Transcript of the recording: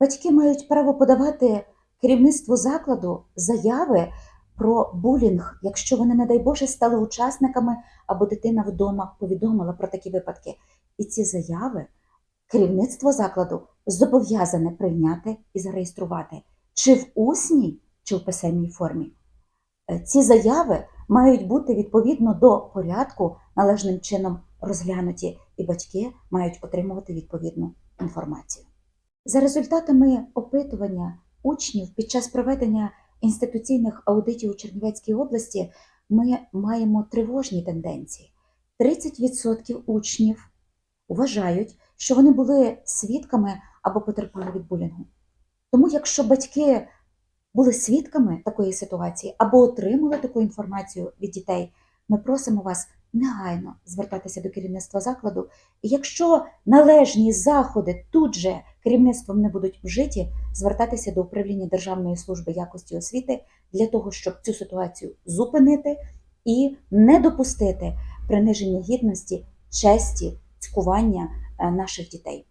Батьки мають право подавати керівництву закладу заяви про булінг, якщо вони, не дай Боже, стали учасниками або дитина вдома повідомила про такі випадки. І ці заяви керівництво закладу зобов'язане прийняти і зареєструвати чи в усній, чи в писемній формі. Е, Ці заяви мають бути відповідно до порядку належним чином розглянуті, і батьки мають отримувати відповідну інформацію. За результатами опитування учнів під час проведення інституційних аудитів у Чернівецькій області ми маємо тривожні тенденції. 30% учнів вважають, що вони були свідками або потерпали від булінгу. Тому, якщо батьки були свідками такої ситуації або отримали таку інформацію від дітей, ми просимо вас негайно звертатися до керівництва закладу. І якщо належні заходи тут же керівництвом не будуть вжиті, звертатися до управління Державної служби якості освіти для того, щоб цю ситуацію зупинити і не допустити приниження гідності, честі, цькування е, наших дітей.